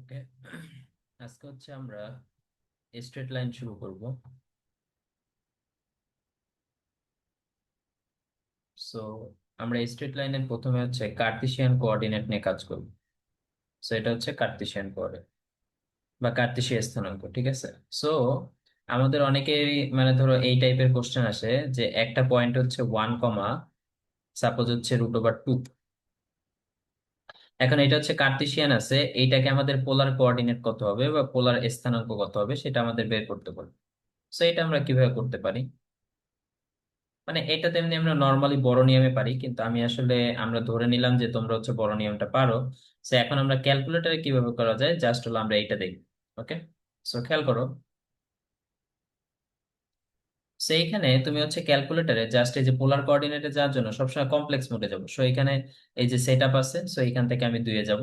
ওকে, আজকে হচ্ছে আমরা স্ট্রেট লাইন শুরু করব। সো আমরা স্ট্রেট লাইনের প্রথমে হচ্ছে কার্তেশিয়ান কোঅর্ডিনেট নিয়ে কাজ করব। সো এটা হচ্ছে কার্তেশিয়ান কোঅর্ডিনেট বা কার্তেশীয় স্থানাঙ্ক, ঠিক আছে? সো আমাদের অনেকেরই মানে ধরো এই টাইপের কোশ্চেন আসে যে একটা পয়েন্ট হচ্ছে ওয়ান কমা সাপোজ হচ্ছে রুট ওভার টু এখন এটা হচ্ছে কার্তেশিয়ান আছে, এইটাকে আমাদের পোলার কোঅর্ডিনেট কত হবে বা পোলার স্থানাঙ্ক কত হবে সেটা আমাদের বের করতে পারবে সো এটা আমরা কীভাবে করতে পারি? মানে এটা তেমনি আমরা নর্মালি বড় নিয়মে পারি, কিন্তু আমি আসলে আমরা ধরে নিলাম যে তোমরা হচ্ছে বড় নিয়মটা পারো। সো এখন আমরা ক্যালকুলেটরে কীভাবে করা যায়? জাস্ট হলো আমরা এটা দেখি ওকে সো খেয়াল করো সো তুমি হচ্ছে ক্যালকুলেটরে জাস্ট এই যে পোলার কোঅর্ডিনেটে যাওয়ার জন্য সবসময় কমপ্লেক্স মোডে যাব। সো এখানে এই যে সেট আপ আছে সো এখান থেকে আমি দুইয়ে যাব।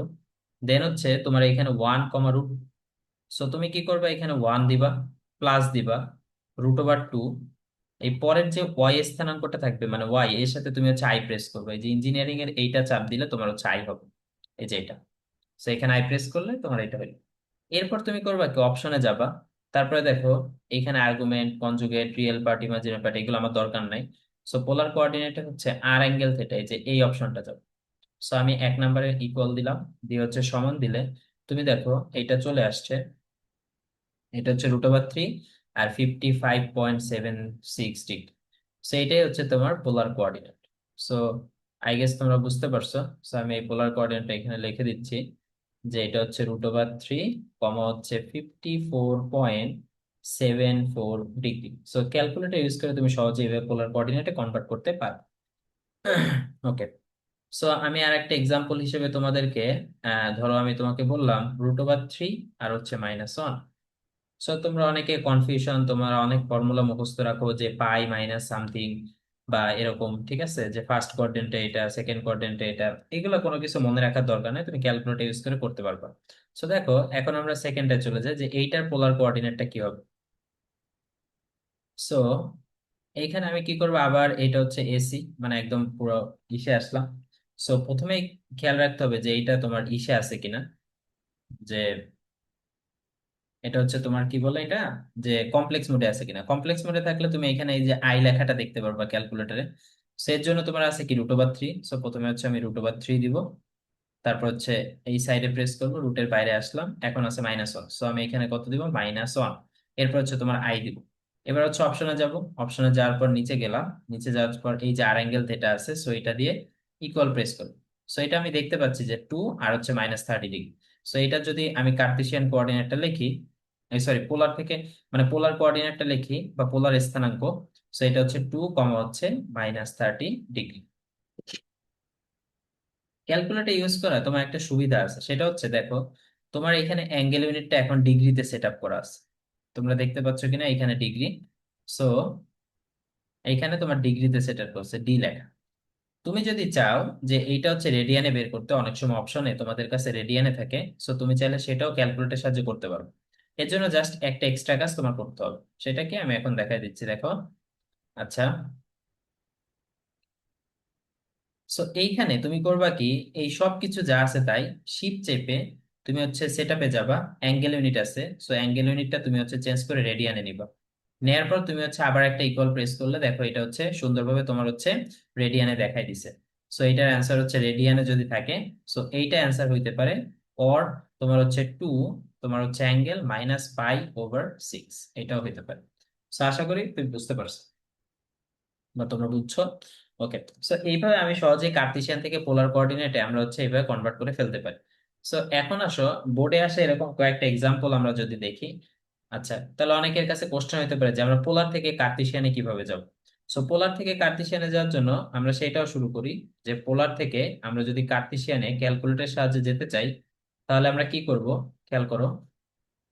দেন হচ্ছে তোমার এখানে ওয়ান কমা রুট সো তুমি কি করবে? এখানে ওয়ান দিবা প্লাস দিবা রুট ওভার টু এই পরের যে ওয়াই স্থানাঙ্কটা থাকবে মানে ওয়াই এর সাথে তুমি হচ্ছে আই প্রেস করবে। এই যে ইঞ্জিনিয়ারিং এর এইটা চাপ দিলে তোমার হচ্ছে আই হবে, এই যে এটা। সো এখানে আই প্রেস করলে তোমার এটা হলো এরপর তুমি করবা কি? অপশনে যাবা। তারপরে দেখো, এখানে argument conjugate real part imaginary part এগুলো আমার দরকার নাই। সো পোলার কোঅর্ডিনেটে হচ্ছে আর অ্যাঙ্গেল থেটা এই যে এই অপশনটা যাবে। সো আমি এক নম্বরে ইকুয়াল দিলাম, দিয়ে হচ্ছে সমান দিলে, তুমি দেখো এটা চলে আসছে। এটা হচ্ছে রুট ওভার থ্রি আর fifty five point seven six degree so এটাই হচ্ছে তোমার polar coordinate so I guess তোমরা বুঝতে পারছ। সো আমি এই পোলার কোঅর্ডিনেটটা এখানে লিখে দিচ্ছি। যে এটা হচ্ছে রুট ওভার থ্রি কমা হচ্ছে fifty four point seven four degree so calculator use করে তুমি সহজে এভাবে পোলার কোঅর্ডিনেটে কনভার্ট করতে পারো ওকে সো আমি আর একটা এক্সাম্পল হিসেবে তোমাদেরকে ধরো আমি তোমাকে বললাম রুট ওভার থ্রি আর হচ্ছে মাইনাস ওয়ান সো তোমরা অনেকে কনফিউশন তোমরা অনেক ফর্মুলা মুখস্থ রাখো যে পাই মাইনাস সামথিং বা এরকম, ঠিক আছে? যে ফার্স্ট কোয়াড্রেন্টে এটা সেকেন্ড কোয়াড্রেন্টে এটা, এগুলো কোনো কিছু মনে রাখার দরকার নেই, তুমি ক্যালকুলেটর ইউজ করে করতে পারবা। সো দেখো, এখন আমরা সেকেন্ডে চলে যাই যে এইটার পোলার কোঅর্ডিনেটটা কি হবে? সো এইখানে আমি কি করব? আবার এটা হচ্ছে এসি মানে একদম পুরো ইসে আসলাম। সো প্রথমেই খেয়াল রাখতে হবে যে এইটা তোমার ইসে আছে কিনা। যে এটা হচ্ছে তোমার কি বলে এটা? যে কমপ্লেক্স মোডে আছে কিনা? কমপ্লেক্স মোডে থাকলে তুমি এখানে এই যে আই লেখাটা দেখতে পারবা ক্যালকুলেটরে এর জন্য তোমার আছে কি? রুট ওভার থ্রি সো প্রথমে হচ্ছে আমি রুট ওভার থ্রি দিব। তারপর হচ্ছে এই সাইডে প্রেস করব রুটের বাইরে আসলাম। এখন আছে মাইনাস ওয়ান সো আমি এখানে কত দিব? মাইনাস ওয়ান এরপর হচ্ছে তোমার আই দিব। এবার হচ্ছে অপশনে যাব। অপশনে যাওয়ার পর নিচে গেলাম। নিচে যাওয়ার পর এই যে আর অ্যাঙ্গেল থেটা আছে সো এটা দিয়ে ইকুয়াল প্রেস করব। সো এটা আমি দেখতে পাচ্ছি যে টু আর হচ্ছে মাইনাস থার্টি ডিগ্রি সো এটা যদি আমি কার্তেশিয়ান কোঅর্ডিনেটটা লিখি সরি পোলার থেকে মানে পোলার কোঅর্ডিনেটটা লিখি বা পোলার স্থানাঙ্ক সো এটা হচ্ছে টু কমা হচ্ছে minus thirty degree calculator use করা তোমার একটা সুবিধা আছে, সেটা হচ্ছে দেখো, তোমার এখানে অ্যাঙ্গেল ইউনিটটা এখন ডিগ্রিতে সেট আপ করা আছে। তোমরা দেখতে পাচ্ছ কিনা এখানে ডিগ্রি সো এখানে তোমার ডিগ্রিতে সেট আপ করছে ডি লেখা। তুমি যদি চাও যে এইটা হচ্ছে রেডিয়ানে বের করতে, অনেক সময় অপশনে তোমাদের কাছে রেডিয়ানে থাকে সো তুমি চাইলে সেটাও ক্যালকুলেটর সাহায্যে করতে পারো। এর জন্য জাস্ট একটা এক্সট্রা কাজ তোমার করতে হবে। সেটা কি আমি এখন দেখাই দিচ্ছি, দেখো। আচ্ছা। সো এইখানে তুমি করবা কি, এই সব কিছু যা আছে তাই শিপ চেপে তুমি হচ্ছে সেটআপে যাবা অ্যাঙ্গেল ইউনিট আছে সো অ্যাঙ্গেল ইউনিটটা তুমি হচ্ছে চেঞ্জ করে রেডিয়ানে নিবা। নেয়ার পর তুমি হচ্ছে আবার একটা ইকুয়াল প্রেস করলে, দেখো এটা হচ্ছে সুন্দরভাবে তোমার হচ্ছে রেডিয়ানে দেখাই দিছে। সো এটার অ্যান্সার হচ্ছে রেডিয়ানে যদি থাকে সো এইটা অ্যান্সার হইতে পারে অর তোমার হচ্ছে টু তোমার হচ্ছে angle minus pi over six এটাও হইতে পারে। সো আশা করি তুমি বুঝতে পারছ, বা তোমরা বুঝছ। ওকে সো এইভাবে আমি সহজেই কার্তেশিয়ান থেকে পোলার কোঅর্ডিনেটে আমরা হচ্ছে এইভাবে কনভার্ট করে ফেলতে পারি। সো এখন আসো বোর্ডে আসে এরকম কয়েকটা এক্সাম্পল আমরা যদি দেখি আচ্ছা তাহলে অনেকের কাছে কোশ্চেন হতে পারে যে, আমরা পোলার থেকে কার্তেশিয়ানে কীভাবে যাব? সো পোলার থেকে কার্তেশিয়ানে যাওয়ার জন্য আমরা সেটাও শুরু করি যে, পোলার থেকে আমরা যদি কার্তেশিয়ানে ক্যালকুলেটরের সাহায্যে যেতে চাই, তাহলে আমরা কি করব? খেয়াল করো,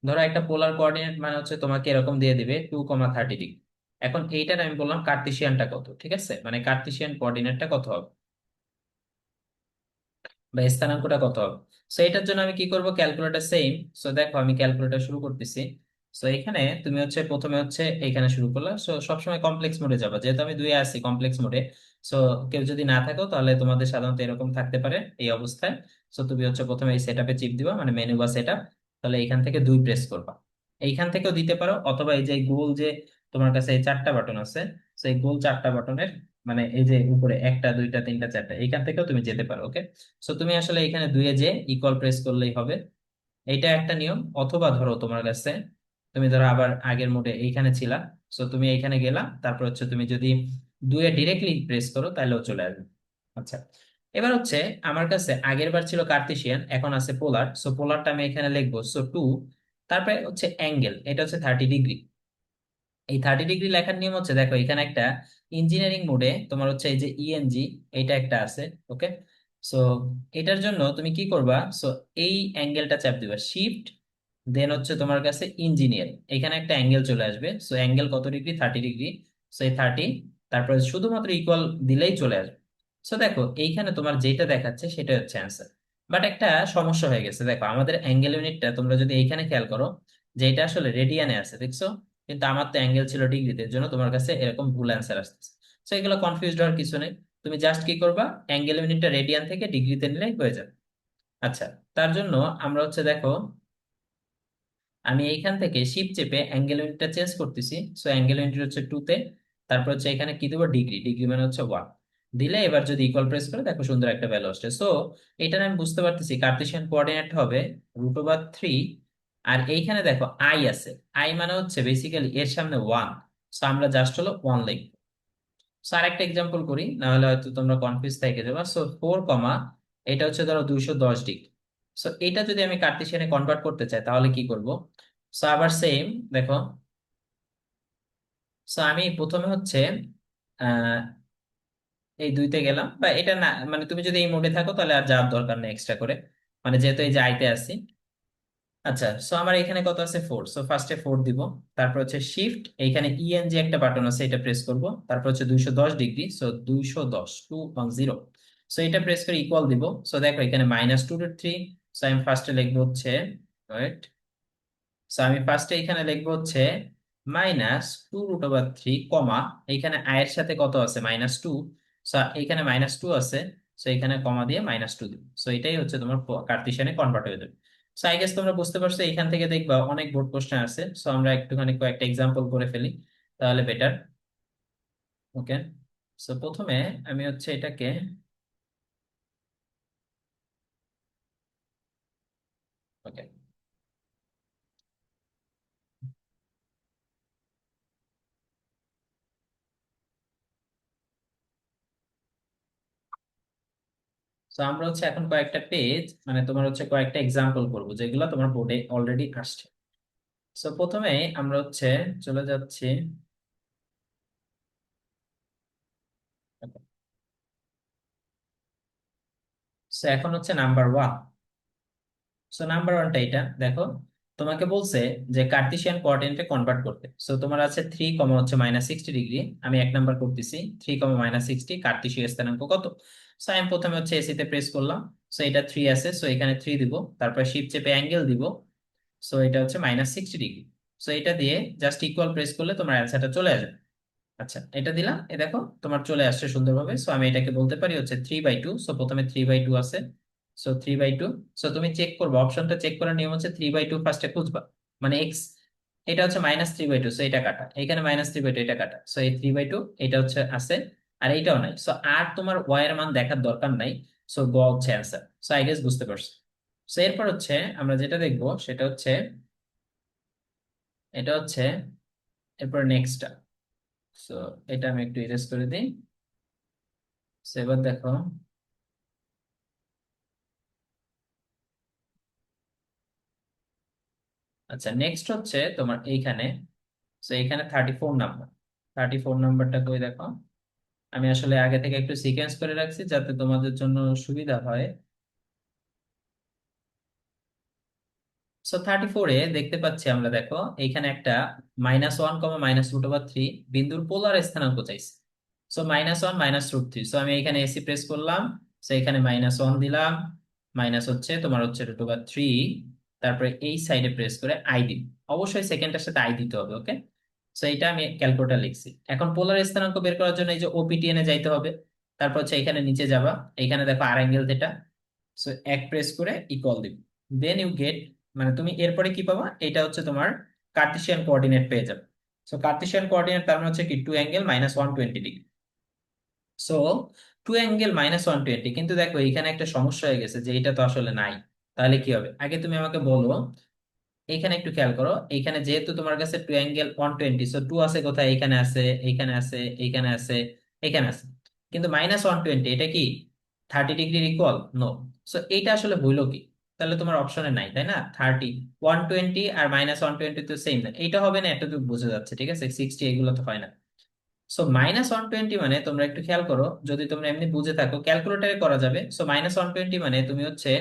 ধরো একটা পোলার কোঅর্ডিনেট মানে হচ্ছে তোমাকে এরকম দিয়ে দিবে টু কমা থার্টি ডিগ্রি এখন এইটার আমি বললাম কার্তেশিয়ানটা কত, ঠিক আছে? মানে কার্তেশিয়ান কোঅর্ডিনেটটা কত হবে? বা স্থানাঙ্কটা কত হবে? সো এটার জন্য আমি কি করব? ক্যালকুলেটর সেম সো দেখো আমি ক্যালকুলেটর শুরু করতেছি। সো এখানে তুমি হচ্ছে প্রথমে হচ্ছে এখানে শুরু করলা। সো সবসময় কমপ্লেক্স মোডে যাবা। যেহেতু আমি দুই আছি কমপ্লেক্স মোডে সো কেউ যদি না থাকো তাহলে তোমাদের সাধারণত এরকম থাকতে পারে এই অবস্থায়। সো তুমি হচ্ছে প্রথমে এই সেটআপে চিপ দিবা মানে মেনু বা সেটআপ তাহলে এখান থেকে দুই প্রেস করবা। এইখান থেকেও দিতে পারো, অথবা এই যে গোল যে তোমার কাছে এই চারটা বাটন আছে সো এই গোল চারটা বাটনের মানে এই যে উপরে একটা, দুইটা, তিনটা, চারটা, এইখান থেকেও তুমি যেতে পারো ওকে সো তুমি আসলে এখানে দুইয়ে যে ইকুয়াল প্রেস করলেই হবে। এইটা একটা নিয়ম, অথবা ধরো তোমার কাছে তুমি ধরো আবার আগের মোডে এইখানে ছিলা সো তুমি এইখানে গেলা, তারপর হচ্ছে তুমি যদি দুয়ে ডিরেক্টলি প্রেস করো তাহলেও চলে আসবে। আচ্ছা এবার হচ্ছে আমার কাছে আগের বার ছিল কার্তেশিয়ান এখন আছে পোলার সো পোলারটা আমি এখানে লিখব সো টু তারপরে হচ্ছে অ্যাঙ্গেল এটা হচ্ছে থার্টি ডিগ্রি এই থার্টি ডিগ্রি লেখার নিয়ম হচ্ছে, দেখো এখানে একটা ইঞ্জিনিয়ারিং মোডে তোমার হচ্ছে এই যে ইএনজি এটা একটা আছে ওকে সো এটার জন্য তুমি কি করবা? সো এই অ্যাঙ্গেলটা চাপ দিবা শিফট দেন হচ্ছে তোমার কাছে ইঞ্জিনিয়ার এখানে একটা অ্যাঙ্গেল চলে আসবে। সো অ্যাঙ্গেল কত ডিগ্রি থার্টি ডিগ্রি সো এই থার্টি তারপরে শুধুমাত্র ইকুয়াল দিলেই চলে আসবে। সো দেখো, এইখানে তোমার যেটা দেখাচ্ছে সেটা হচ্ছে অ্যান্সার বাট একটা সমস্যা হয়ে গেছে। দেখো, আমাদের অ্যাঙ্গেল ইউনিটটা তোমরা যদি এইখানে খেয়াল করো যে এটা আসলে রেডিয়ানে আছে, দেখছ? কিন্তু আমার তো অ্যাঙ্গেল ছিল ডিগ্রিতে এর জন্য তোমার কাছে এরকম ভুল অ্যান্সার আসতেছে। সো এগুলো কনফিউজড হওয়ার কিছু নেই। তুমি জাস্ট কি করবা? অ্যাঙ্গেল ইউনিটটা রেডিয়ান থেকে ডিগ্রিতে নিলেই হয়ে যাবে। আচ্ছা তার জন্য আমরা হচ্ছে দেখো আমি এইখান থেকে শিপ চেপে অ্যাঙ্গেল ইউনিটটা চেঞ্জ করতেছি। সো অ্যাঙ্গেল ইউনিট হচ্ছে টু তে, তারপর হচ্ছে এখানে কি দেবো? ডিগ্রি ডিগ্রি মানে হচ্ছে ওয়ান দিলে এবার যদি ইকুয়াল প্রেস করে, দেখো সুন্দর একটা ভ্যালু আসছে। সো এটা আমি বুঝতে পারতেছি কার্টেশিয়ান কোঅর্ডিনেট হবে রুট ওভার থ্রি আর এইখানে দেখো আই আছে। আই মানে হচ্ছে বেসিক্যালি এর সামনে ওয়ান সো আমরা জাস্ট হলো ওয়ান লিখব। সো আরেকটা এক্সাম্পল করি, না হলে হয়তো তোমরা কনফিউজ থেকে যাবে। সো ফোর কমা এটা হচ্ছে ধরো দুইশো দশ ডিগ্রি সো এটা যদি আমি কার্টেশিয়ানে কনভার্ট করতে চাই, তাহলে কি করব? সো আবার সেম দেখো। সো আমি প্রথমে হচ্ছে এই দুইতে গেলাম। বা এটা না মানে তুমি যদি এই মোডে থাকো, তাহলে আর যাওয়ার দরকার নেই এক্সট্রা করে। মানে যেহেতু এই যে আইতে আছি। আচ্ছা সো আমার এখানে কত আছে? ফোর সো ফার্স্টে ফোর দিব। তারপর হচ্ছে শিফট এইখানে ইএন যে একটা বাটন আছে, এটা প্রেস করব। তারপর হচ্ছে দুইশো দশ ডিগ্রি সো দুইশো দশ টু ওয়ান জিরো সো এটা প্রেস করে ইকুয়াল দিব। সো দেখো, এখানে minus two root three so আমি ফার্স্টে লিখব হচ্ছে রাইট সো আমি ফার্স্টে এখানে লিখব হচ্ছে minus two root over three comma এইখানে আয়ের সাথে কত আছে? মাইনাস টু সো এইখানে মাইনাস টু আছে সো এখানে কমা দিয়ে মাইনাস টু দিব। সো এটাই হচ্ছে তোমার কার্টিশিয়ানে কনভার্ট হয়ে যাবে। সো আই গেস তোমরা বুঝতে পারছ, এখান থেকে দেখবা অনেক বোর্ড কোশ্চেন আছে। সো আমরা একটুখানি কয়েকটা এক্সাম্পল করে ফেলি, তাহলে বেটার ওকে সো প্রথমে আমি হচ্ছে এটাকে ওকে তো আমরা হচ্ছে এখন কয়েকটা পেজ মানে তোমার হচ্ছে কয়েকটা এক্সাম্পল করব, যেগুলো তোমার বোর্ডে অলরেডি আসছে। সো প্রথমে আমরা হচ্ছে চলে যাচ্ছি। এখন হচ্ছে নাম্বার ওয়ান সো নাম্বার ওয়ানটা এটা। দেখো, তোমাকে বলছে যে কার্টিসিয়ান কোঅর্ডিনেটে কনভার্ট করতে। সো তোমার আছে থ্রি কমা হচ্ছে মাইনাস সিক্সটি ডিগ্রি আমি এক নাম্বার করতেছি থ্রি কমা মাইনাস সিক্সটি কার্টিসীয় স্থানাঙ্ক কত? সো আমি প্রথমে হচ্ছে এসিতে প্রেস করলাম। সো এটা থ্রি আছে সো এখানে থ্রি দিব। তারপর শিপ চেপে অ্যাঙ্গেল দিব। সো এটা হচ্ছে মাইনাস সিক্সটি ডিগ্রি সো এটা দিয়ে জাস্ট ইকুয়াল প্রেস করলে তোমার অ্যান্সারটা চলে আসবে। আচ্ছা এটা দিলাম। এ দেখো, তোমার চলে আসছে সুন্দরভাবে। সো আমি এটাকে বলতে পারি হচ্ছে থ্রি বাই টু সো প্রথমে থ্রি বাই টু আছে। So three by two so তুমি চেক করব অপশনটা চেক করার নিয়ম হচ্ছে থ্রি বাই টু ফার্স্টে খুঁজবা। মানে এক্স এটা হচ্ছে minus three by two so এটা কাটা। এখানে মাইনাস থ্রি বাই টু এটা কাটা। সো এই থ্রি বাই টু এটা হচ্ছে আছে, আর এইটাও নাই। সো আর তোমার ওয়াই এর মান দেখার দরকার নাই। সো গ হচ্ছে অ্যান্সার সো আই গেস বুঝতে পারছ। সো এরপর হচ্ছে আমরা যেটা দেখব, সেটা হচ্ছে, এটা হচ্ছে, এরপর নেক্সটটা সো এটা আমি একটু ইরেজ করে দিই। সো এবার দেখো। আচ্ছা নেক্সট হচ্ছে তোমার এইখানে সো এইখানে thirty four number thirty four নাম্বারটা কই দেখো? আমি আসলে আগে থেকে একটু সিকোয়েন্স করে রাখছি যাতে তোমাদের জন্য সুবিধা হয়। সো থার্টি ফোরে দেখতে পাচ্ছি আমরা দেখো, এইখানে একটা minus one comma minus root over three বিন্দুর পোলার স্থানাঙ্ক চাইছে। So minus one minus root three so আমি এখানে এসি প্রেস করলাম সো এখানে মাইনাস ওয়ান দিলাম মাইনাস হচ্ছে তোমার হচ্ছে রুট ওভার থ্রি তারপরে এই সাইডে প্রেস করে আই দিন। অবশ্যই সেকেন্ডটার সাথে আই দিতে হবে ওকে সো এটা আমি ক্যালকুলেটার লিখছি। এখন পোলার স্থানাঙ্ক বের করার জন্য এই যে ওপিটিএন এ যাইতে হবে। তারপর হচ্ছে এখানে নিচে যাবা। এখানে দেখো আর অ্যাঙ্গেল থিটা সো এক প্রেস করে ইকুয়াল দিবে। দেন ইউ গেট মানে তুমি এরপরে কি পাবা? এটা হচ্ছে তোমার কার্টেসিয়ান কোঅর্ডিনেট পেয়ে যাবে। সো কার্টেসিয়ান কোঅর্ডিনেট তার মানে হচ্ছে কি two angle minus one twenty degree so two angle minus one twenty কিন্তু দেখো, এখানে একটা সমস্যা হয়ে গেছে যে এটা তো আসলে নাই। তাহলে কি হবে? আগে তুমি আমাকে বলো, এখানে একটু খেয়াল করো, এখানে যেহেতু তোমার কাছে two angle one twenty so two আছে কোথায়? এখানে আছে এখানে আছে এইখানে আছে, এখানে আছে। কিন্তু মাইনাস ওয়ান টোয়েন্টি এটা কি? Thirty degree equal no so এইটা আসলে হইল কি? তাহলে তোমার অপশনে নাই, তাই না? থার্টি ওয়ান টোয়েন্টি আর মাইনাস ওয়ান টোয়েন্টি তো সেম না। এইটা হবে না এটা তো বোঝা যাচ্ছে, ঠিক আছে? সিক্সটি এগুলো তো হয় না। সো মাইনাস ওয়ান টোয়েন্টি মানে তোমরা একটু খেয়াল করো, যদি তোমরা এমনি বুঝে থাকো ক্যালকুলেটারে করা যাবে। সো মাইনাস ওয়ান টোয়েন্টি মানে তুমি হচ্ছে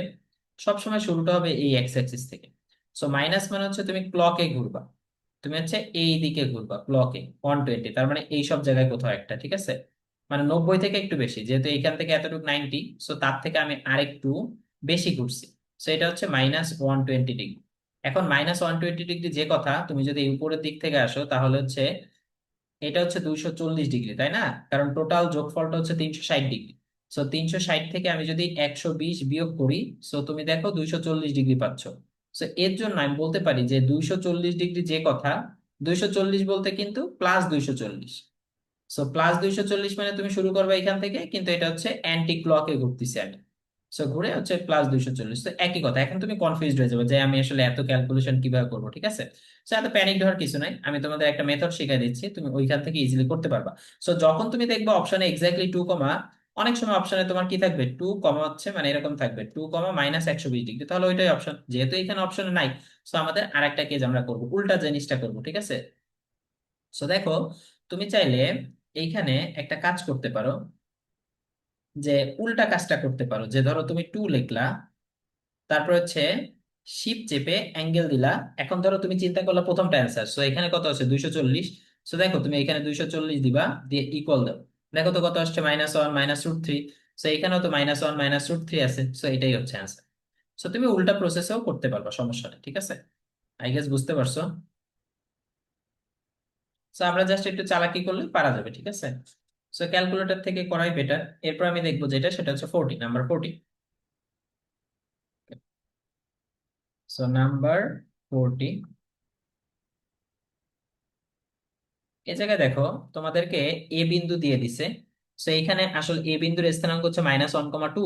সবসময় শুরুটা হবে এই এক্স থেকে। সো মাইনাস মানে হচ্ছে তুমি ক্লকে ঘুরবা। তুমি হচ্ছে এই দিকে ঘুরবা ক্লকে ওয়ান টোয়েন্টি তার মানে এই সব জায়গায় কোথাও একটা, ঠিক আছে? মানে নব্বই থেকে একটু বেশি, যেহেতু এখান থেকে এতটুকু নাইনটি সো তার থেকে আমি আরেকটু বেশি ঘুরছি। সো এটা হচ্ছে মাইনাস ওয়ান টোয়েন্টি ডিগ্রি এখন মাইনাস ওয়ান টোয়েন্টি ডিগ্রি যে কথা, তুমি যদি উপরের দিক থেকে আসো, তাহলে হচ্ছে এটা হচ্ছে দুইশো চল্লিশ ডিগ্রি তাই না? কারণ টোটাল যোগফলটা হচ্ছে তিনশো ষাট ডিগ্রি সো তিনশো ষাট থেকে আমি যদি একশো বিশ বিয়োগ করি সো তুমি দেখো দুইশো চল্লিশ ডিগ্রি পাচ্ছ। সো এর জন্য আমি বলতে পারি যে দুইশো চল্লিশ ডিগ্রি যে কথা, দুইশো চল্লিশ বলতে কিন্তু প্লাস দুইশো চল্লিশ। সো প্লাস দুইশো চল্লিশ মানে তুমি শুরু করবে এখান থেকে, কিন্তু এটা হচ্ছে অ্যান্টি ক্লকে ঘুরতেছি আমি সো ঘুরে হচ্ছে প্লাস দুইশো চল্লিশ। তো একই কথা, এখন তুমি কনফিউজড হয়ে যাবে যে আমি আসলে এত ক্যালকুলেশন কীভাবে করব, ঠিক আছে? সো এত প্যানিক হওয়ার কিছু নাই। আমি তোমাদের একটা মেথড শিখাই দিচ্ছি, তুমি ওইখান থেকে ইজিলি করতে পারবা। সো যখন তুমি দেখবে অপশনে এক্স্যাক্টলি টু কমা অনেক সময় অপশনে তোমার কি থাকবে? টু কমা হচ্ছে মানে এরকম থাকবে। টু কমা মাইনাস একশো বিশ ডিগ্রি তাহলে ওইটাই অপশন যেহেতু এখানে অপশনে নাই সো আমাদের আরেকটা কেজ আমরা করব। উল্টা জিনিসটা করব, ঠিক আছে? সো দেখো, তুমি চাইলে এইখানে একটা কাজ করতে পারো, যে উল্টা কাজটা করতে পারো। যে ধরো তুমি টু লিখলা, তারপর হচ্ছে শিপ চেপে অ্যাঙ্গেল দিলা। এখন ধরো তুমি চিন্তা করলা প্রথমটা অ্যান্সার সো এখানে কত আছে? দুইশো চল্লিশ। সো দেখো, তুমি এখানে দুইশো চল্লিশ দিবা, দিয়ে ইকুয়াল দাও। দেখো তো কত আসছে? Minus one minus root three so এখানেও তো minus one minus root three আছে। সো এটাই হচ্ছে অ্যান্সার সো তুমি উল্টা প্রসেসেও করতে পারবা, সমস্যা নেই, ঠিক আছে? আই গেস বুঝতে পারছ? সো আমরা জাস্ট একটু চালাকি করলে পারা যাবে, ঠিক আছে? সো ক্যালকুলেটর থেকে করাই বেটার এরপর আমি দেখব যেটা, সেটা হচ্ছে forty number forty so number forty এ জায়গায় দেখো, তোমাদেরকে এ বিন্দু দিয়ে দিছে। তো এখানে আসলে এ বিন্দুর স্থানাঙ্ক হচ্ছে minus one comma two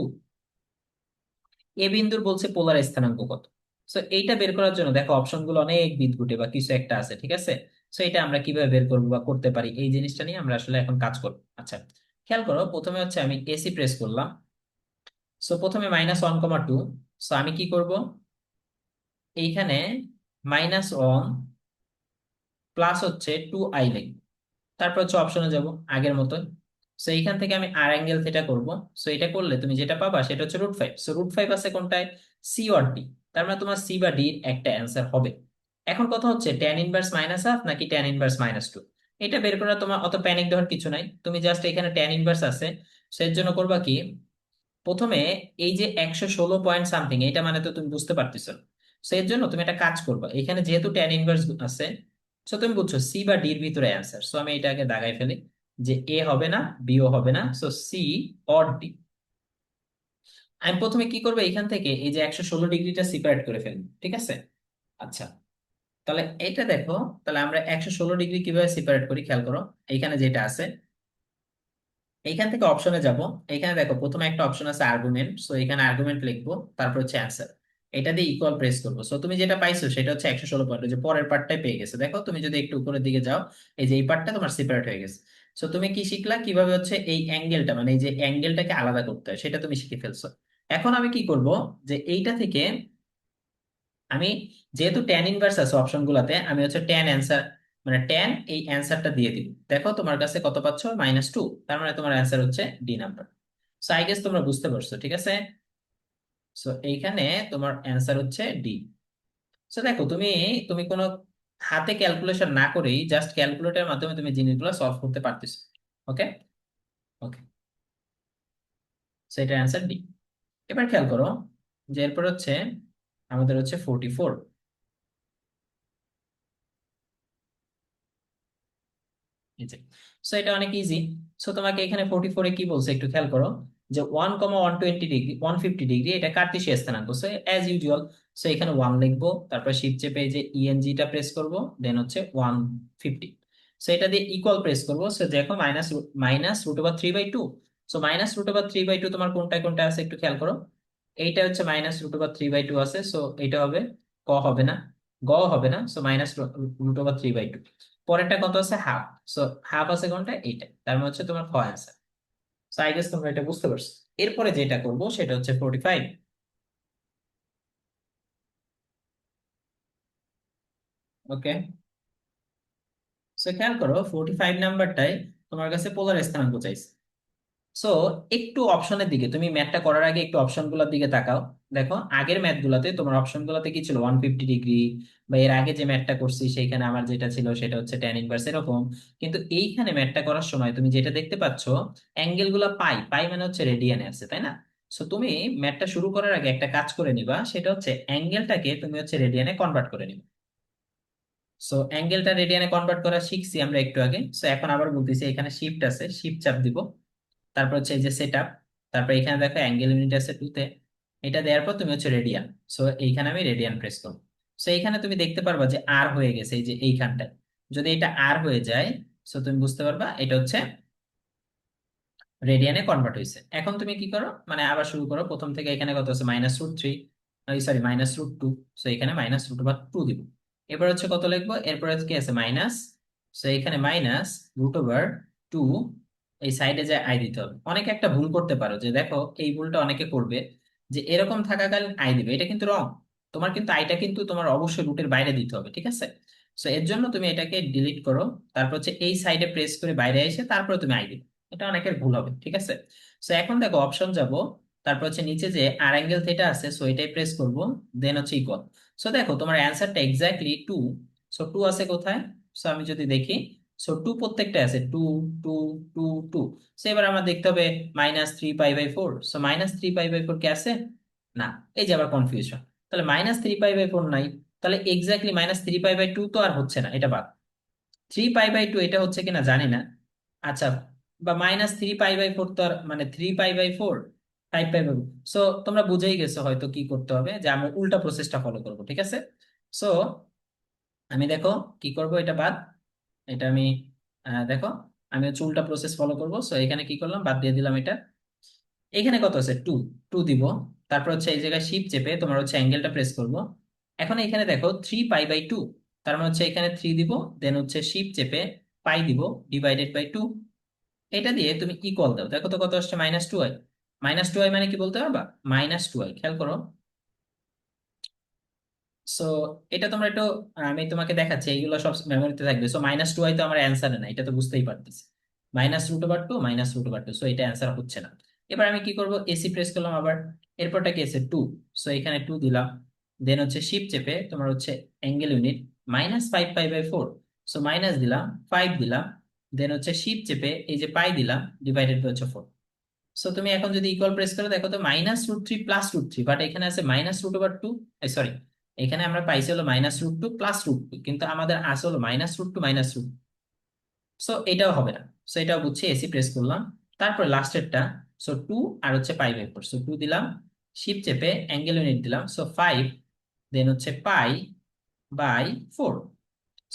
A বিন্দুর বলছে পোলার স্থানাঙ্ক কত? সো এইটা বের করার জন্য দেখো অপশনগুলো অনেক বিদঘুটে বা কিছু একটা আছে, ঠিক আছে? সো এটা আমরা কীভাবে বের করব বা করতে পারি, এই জিনিসটা নিয়ে আমরা আসলে এখন কাজ করব। আচ্ছা খেয়াল করো, প্রথমে হচ্ছে আমি এসি প্রেস করলাম। সো প্রথমে minus one comma two so আমি কি করব? এইখানে মাইনাস ওয়ান প্লাস হচ্ছে টু আই লিখব তারপর হচ্ছে অপশনে যাব, আগের মতন। সো এইখান থেকে আমি আর অ্যাঙ্গেল থিটা করব। সো এটা করলে তুমি যেটা পাবা, সেটা হচ্ছে root five so root five আছে কোনটায়? সি অর ডি তার মানে তোমার সি বা ডি একটা অ্যান্সার হবে। এখন কথা হচ্ছে ট্যান ইনভার্স মাইনাস হাফ নাকি ট্যান ইনভার্স মাইনাস টু এটা বের করা তোমার অত প্যানিক দেওয়ার কিছু নাই। তুমি জাস্ট এখানে ট্যান ইনভার্স আছে। সেই জন্য করবা কি? প্রথমে এই যে একশো ষোলো পয়েন্ট সামথিং এটা মানে তো তুমি বুঝতে পারতেছো। সো এর জন্য তুমি একটা কাজ করবা। এখানে যেহেতু ট্যান ইনভার্স আছে সো তুমি বুঝছ সি বা ডির ভিতরে অ্যান্সার সো আমি এটাকে দাগাই ফেলি যে এ হবে না বিও হবে না। সো সি অর ডি আমি প্রথমে কি করব, এখান থেকে এই যে একশো ষোলো ডিগ্রিটা সিপারেট করে ফেলব ঠিক আছে? আচ্ছা তাহলে এটা দেখো, তাহলে আমরা একশো ষোলো ডিগ্রি কীভাবে সেপারেট করি, খেয়াল করো। এইখানে যেটা আছে এইখান থেকে অপশনে যাব। এখানে দেখো, প্রথমে একটা অপশন আছে আর্গুমেন্ট সো এখানে আর্গুমেন্ট লিখব, তারপর হচ্ছে অ্যান্সার এটা দিয়ে ইকুয়াল প্রেস করব। সো তুমি যেটা পাইছো সেটা হচ্ছে একশো ষোলো পয়েন্ট যে পরের পার্টটাই পেয়ে গেছে। দেখো, তুমি যদি একটু উপরের দিকে যাও, এই যে এই পার্টটা তোমার সেপারেট হয়ে গেছে। সো তুমি কি শিখলা? কীভাবে হচ্ছে এই অ্যাঙ্গেলটা মানে এই যে অ্যাঙ্গেলটাকে আলাদা করতে হয়, সেটা তুমি শিখে ফেলছো। এখন আমি কি করব? যে এইটা থেকে আমি যেহেতু ট্যান ইনভার্স আছে অপশন গুলাতে আমি হচ্ছে ট্যান অ্যান্সার মানে ট্যান এই অ্যান্সারটা দিয়ে দিব। দেখো, তোমার কাছে কত পাচ্ছ? মাইনাস টু তার মানে তোমার অ্যান্সার হচ্ছে D number so I guess তোমরা বুঝতে পারছ, ঠিক আছে? সো এইখানে তোমার অ্যান্সার হচ্ছে ডি সো দেখো, তুমি তুমি কোনো হাতে ক্যালকুলেশন না করেই জাস্ট ক্যালকুলেটরের মাধ্যমে তুমি জিনিসগুলো সলভ করতে পারতেছো। ওকে ওকে সো এটা অ্যান্সার ডি এবার খেয়াল করো যে এরপর হচ্ছে আমাদের হচ্ছে ফোরটি ফোর সো এটা অনেক ইজি সো তোমাকে এখানে ফোরটি ফোরে কি বলছে একটু খেয়াল করো। যে one comma one twenty degree one fifty degree এটা কার্তেশীয় স্থানাঙ্ক। সো অ্যাজ ইউজুয়াল সো এখানে ওয়ান লিখব, তারপর শিফট চেপে যে ইএনজিটা প্রেস করব দেন হচ্ছে ওয়ান ফিফটি সো এটা দিয়ে ইকুয়াল প্রেস করব। সো দেখো minus minus root over three by two so minus root over three by two তোমার কোনটা কোনটা আছে একটু খেয়াল করো। এইটা হচ্ছে minus root over three by two আছে। সো এটা হবে, ক হবে না। গ হবে না। So minus root over three by two পরেরটা কত আছে? হাফ সো হাফ আছে কোনটা? এইটা। তার মানে হচ্ছে তোমার খ অ্যান্সার সো আই গেস তোমরা এটা বুঝতে পারছ। এরপরে যেটা করব, সেটা হচ্ছে ফোর্টি ফাইভ ওকে সো খেয়াল করো ফোর্টি ফাইভ নাম্বারটাই তোমার কাছে পোলার স্থানাঙ্ক চাইছে। সো একটু অপশনের দিকে, তুমি ম্যাথটা করার আগে একটু অপশনগুলোর দিকে তাকাও। দেখো, আগের ম্যাথ গুলাতে তোমার অপশন গুলাতে কি ছিল? ওয়ান ফিফটি ডিগ্রি বা এর আগে যে ম্যাথটা করছি, সেইখানে আমার যেটা ছিল সেটা হচ্ছে ট্যান ইনভার্স এরকম। কিন্তু এইখানে ম্যাথটা করার সময় তুমি যেটা দেখতে পাচ্ছ অ্যাঙ্গেলগুলা পাই পাই মানে হচ্ছে রেডিয়ানে আছে, তাই না? সো তুমি ম্যাথটা শুরু করার আগে একটা কাজ করে নিবা, সেটা হচ্ছে অ্যাঙ্গেলটাকে তুমি হচ্ছে রেডিয়ানে কনভার্ট করে নিবা। সো অ্যাঙ্গেলটা রেডিয়ানে কনভার্ট করা শিখছি আমরা একটু আগে। সো এখন আবার বলতেছি, এখানে শিফট আছে শিফট চাপ দিব। তারপর হচ্ছে এই যে সেট আপ তারপর এখানে দেখো অ্যাঙ্গেল ইউনিট আছে টুতে এটা দেওয়ার পর তুমি হচ্ছে রেডিয়ান সো এইখানে আমি রেডিয়ান প্রেস করব। সো এখানে তুমি দেখতে পারবা যে আর হয়ে গেছে এই যে এইখানটায়। যদি এটা আর হয়ে যায় সো তুমি বুঝতে পারবা এটা হচ্ছে রেডিয়ানে কনভার্ট হয়েছে এখন তুমি কি করো? মানে আবার শুরু করো। প্রথম থেকে এখানে কত আছে? Minus root three sorry minus root two so এখানে মাইনাস রুট টু দিব। এরপর হচ্ছে কত লিখব? এরপর কি আছে? মাইনাস সো এখানে মাইনাস রুট ওভার টু এই সাইডে যে আই দিতে হবে। অনেকে একটা ভুল করতে পারো যে দেখো এই ভুলটা অনেকে করবে যে এরকম থাকাকালীন আই দিবে। এটা কিন্তু রং তোমার কিন্তু আইটা কিন্তু তোমার অবশ্যই রুটের বাইরে দিতে হবে, ঠিক আছে? সো এর জন্য তুমি এটাকে ডিলিট করো, তারপর হচ্ছে এই সাইডে প্রেস করে বাইরে এসে তারপরে তুমি আই দিবে। এটা অনেকের ভুল হবে, ঠিক আছে? সো এখন দেখো অপশন যাব, তারপর হচ্ছে নিচে যে আর অ্যাঙ্গেল থিটা আছে সো এটাই প্রেস করব দেন হচ্ছে ইকুয়াল সো দেখো তোমার অ্যান্সারটা এক্স্যাক্টলি টু সো টু আছে কোথায়? সো আমি যদি দেখি সো টু প্রত্যেকটা আছে two two two two so এবার আমরা দেখতে হবে minus three pi by four so minus three pi by four কি আছে? না, এই যে আবার কনফিউশন তাহলে minus three pi by four নাই, তাহলে exactly minus three pi by two তো আর হচ্ছে না, এটা বাদ। থ্রি পাই বাই টু এটা হচ্ছে কিনা জানি না। আচ্ছা বা minus three pi by four তো আর মানে three pi by four five pi by so তোমরা বুঝেই গেছো হয়তো কি করতে হবে যে আমি উল্টা প্রসেসটা ফলো করব, ঠিক আছে? সো আমি দেখো কি করব, এটা বাদ। এটা আমি দেখো, আমি হচ্ছে উল্টা প্রসেস ফলো করব। সো এখানে কি করলাম? বাদ দিয়ে দিলাম এটা। এখানে কত আছে? টু টু দিব। তারপর হচ্ছে এই জায়গায় শিপ চেপে তোমার হচ্ছে অ্যাঙ্গেলটা প্রেস করব। এখন এখানে দেখো থ্রি পাই বাই টু তার মানে হচ্ছে এখানে থ্রি দিব দেন হচ্ছে শিপ চেপে পাই দিব ডিভাইডেড বাই টু এটা দিয়ে তুমি ইকুয়াল দাও। দেখো তো কত আসছে? Minus two I minus two I মানে কি বলতে পারবা? মাইনাস টু আই খেয়াল করো। সো এটা তোমরা একটু, আমি তোমাকে দেখাচ্ছি, এইগুলো সব মেমোরিতে থাকবে। সো মাইনাস টু আই তো আমার অ্যান্সার না এটা তো বুঝতেই পারতেছি। Minus root over two minus root over two so এটা অ্যান্সার হচ্ছে না। এবার আমি কি করব? এসি প্রেস করলাম আবার। এরপরটা কি আছে? টু সো এখানে টু দিলাম। দেন হচ্ছে শিপ চেপে তোমার হচ্ছে angle unit minus five pi by four so minus দিলাম ফাইভ দিলাম। দেন হচ্ছে শিপ চেপে এই যে পাই দিলাম ডিভাইডেড হচ্ছে ফোর সো তুমি এখন যদি ইকুয়াল প্রেস করো, দেখো তো minus root three plus root three but এখানে আছে minus root over two sorry এখানে আমরা পাইছি হলো minus root two plus root two কিন্তু আমাদের আছে হলো minus root two minus root so এটাও হবে না। সো এটাও বুঝছি এসি প্রেস করলাম। তারপর লাস্টেরটা সো টু আর হচ্ছে pi by four so two দিলাম শিপ চেপে অ্যাঙ্গেল ইউনিট দিলাম। সো ফাইভ দেন হচ্ছে পাই বাই ফোর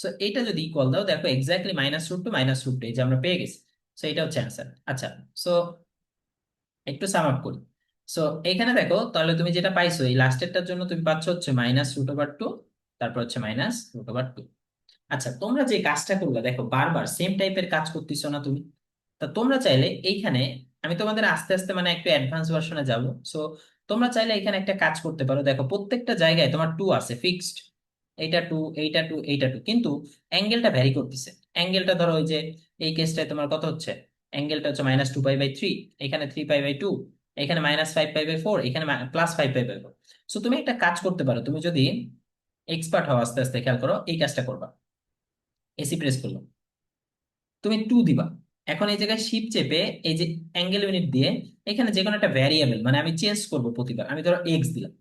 সো এটা যদি ইকুয়াল দাও, দেখো exactly minus root two minus root two এই যে আমরা পেয়ে গেছি। সো এটা হচ্ছে অ্যান্সার আচ্ছা সো একটু সাম আপ করি। সো এখানে দেখো, তাহলে তুমি যেটা পাইছো, এই লাস্টেরটার জন্য তুমি পাচ্ছ হচ্ছে মাইনাস রুট ওভার টু তারপর হচ্ছে মাইনাস রুট ওভার টু আচ্ছা তোমরা যে কাজটা করলে, দেখো বারবার সেম টাইপের কাজ করতেছো না তুমি। তা তোমরা চাইলে এইখানে, আমি তোমাদের আস্তে আস্তে মানে একটু অ্যাডভান্স ভার্সনে যাব। সো তোমরা চাইলে এখানে একটা কাজ করতে পারো। দেখো, প্রত্যেকটা জায়গায় তোমার টু আছে ফিক্সড এইটা টু এইটা টু এইটা টু কিন্তু অ্যাঙ্গেলটা ভ্যারি করতেছে। অ্যাঙ্গেলটা ধরো ওই যে, এই কেসটায় তোমার কত হচ্ছে? অ্যাঙ্গেলটা হচ্ছে minus two pi by three এখানে থ্রি পাই বাই টু এখানে minus five pi by four এখানে plus five pi by four so তুমি একটা কাজ করতে পারো। তুমি যদি এক্সপার্ট হও, আস্তে আস্তে, খেয়াল করো, এই কাজটা করবা। এসি প্রেস করল। তুমি টু দিবা। এখন এই জায়গায় শিপ চেপে এই যে অ্যাঙ্গেল ইউনিট দিয়ে এখানে যে কোনো একটা ভ্যারিয়েবল মানে আমি চেঞ্জ করব প্রতিবার, আমি ধরো এক্স দিলাম।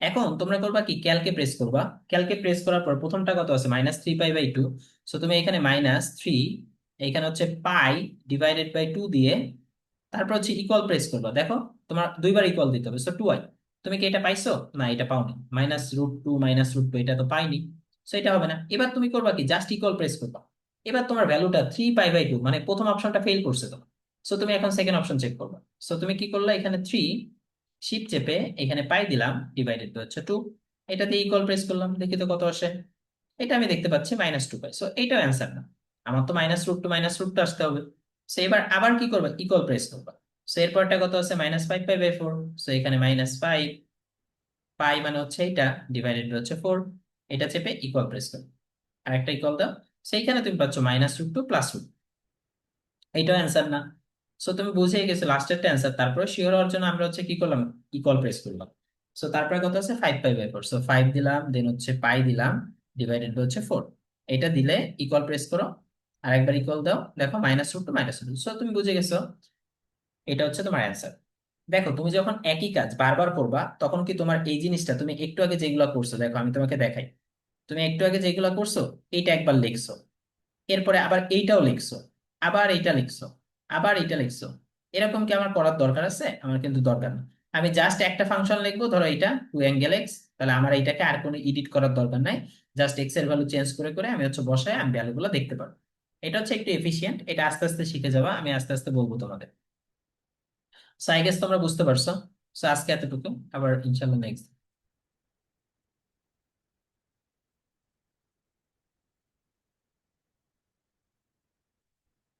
এখন তোমরা করবা কি? ক্যালকে প্রেস করবা। ক্যালকে প্রেস করার পর প্রথমটা কত আছে? Minus three pi by two so তুমি এখানে মাইনাস থ্রি এখানে হচ্ছে পাই ডিভাইডেড বাই টু দিয়ে তারপর হচ্ছে ইকুয়াল প্রেস করবা। দেখো, তোমার দুইবার ইকুয়াল দিতে হবে। সো টু আই তুমি কি এটা পাইছো? না, এটা পাওনি। Minus root two minus root two এটা তো পাইনি। সো এটা হবে না। এবার তুমি করবা কি? জাস্ট ইকুয়াল প্রেস করবা। এবার তোমার ভ্যালুটা থ্রি পাই বাই টু মানে প্রথম অপশনটা ফেল করছে তোমার। সো তুমি এখন সেকেন্ড অপশন চেক করবা। সো তুমি কি করলা? এখানে থ্রি শিপ চেপে এখানে পাই দিলাম ডিভাইডেড হচ্ছে টু এটাতে ইকুয়াল প্রেস করলাম, দেখি তো কত আসে। এটা আমি দেখতে পাচ্ছি মাইনাস টু পাই সো এটাও অ্যান্সার না। আমার তো minus root two minus root two আসতে হবে। সো এবার আবার কি করবা? ইকুয়াল প্রেস করবা। সো এরপরটা কত আছে? Minus five pi by four so এখানে মাইনাস ফাইভ পাই মানে হচ্ছে এটা ডিভাইডেড হচ্ছে ফোর এটা চেপে ইকুয়াল প্রেস করো আর একটা ইকুয়াল দাও। সেইখানে তুমি পাচ্ছ minus root two plus root এইটাও অ্যান্সার না। সো তুমি বুঝে গেছো লাস্টেরটা অ্যান্সার তারপরে শিওর হওয়ার জন্য আমরা হচ্ছে কি করলাম? ইকুয়াল প্রেস করলাম। সো তারপরে কত আছে? Five pi by four so five দিলাম দেন হচ্ছে পাই দিলাম ডিভাইডেড বাই হচ্ছে ফোর এটা দিলে ইকুয়াল প্রেস করো। আর একবার ইকুয়াল দাও। দেখো minus root two minus root so তুমি বুঝে গেছো? এটা হচ্ছে তোমার অ্যান্সার দেখো, তুমি যখন একই কাজ বারবার করবা, তখন কি তোমার এই জিনিসটা, তুমি একটু আগে যেগুলো করছ, দেখো, আমি তোমাকে দেখাই। তুমি একটু আগে যেগুলো করছ, এইটা একবার লিখছো। এরপরে আবার এইটাও লিখছো, আবার এইটা লিখছো, আবার এইটা লিখছো। এরকম কি আমার করার দরকার আছে? আমার কিন্তু দরকার না। আমি জাস্ট একটা ফাংশন লিখব, ধরো এটা টু অ্যাঙ্গেল এক্স তাহলে আমার এইটাকে আর কোনো এডিট করার দরকার নাই। জাস্ট এক্সের ভ্যালু চেঞ্জ করে করে আমি হচ্ছে বসায় আমি ভ্যালুগুলো দেখতে পারব। এটা হচ্ছে একটু এফিসিয়েন্ট এটা আস্তে আস্তে শিখে যাবা, আমি আস্তে আস্তে বলব তোমাদের। সো আই গেস তোমরা বুঝতে পারছ। সো আজকে এতটুকু, আবার ইনশাল্লাহ নেক্সট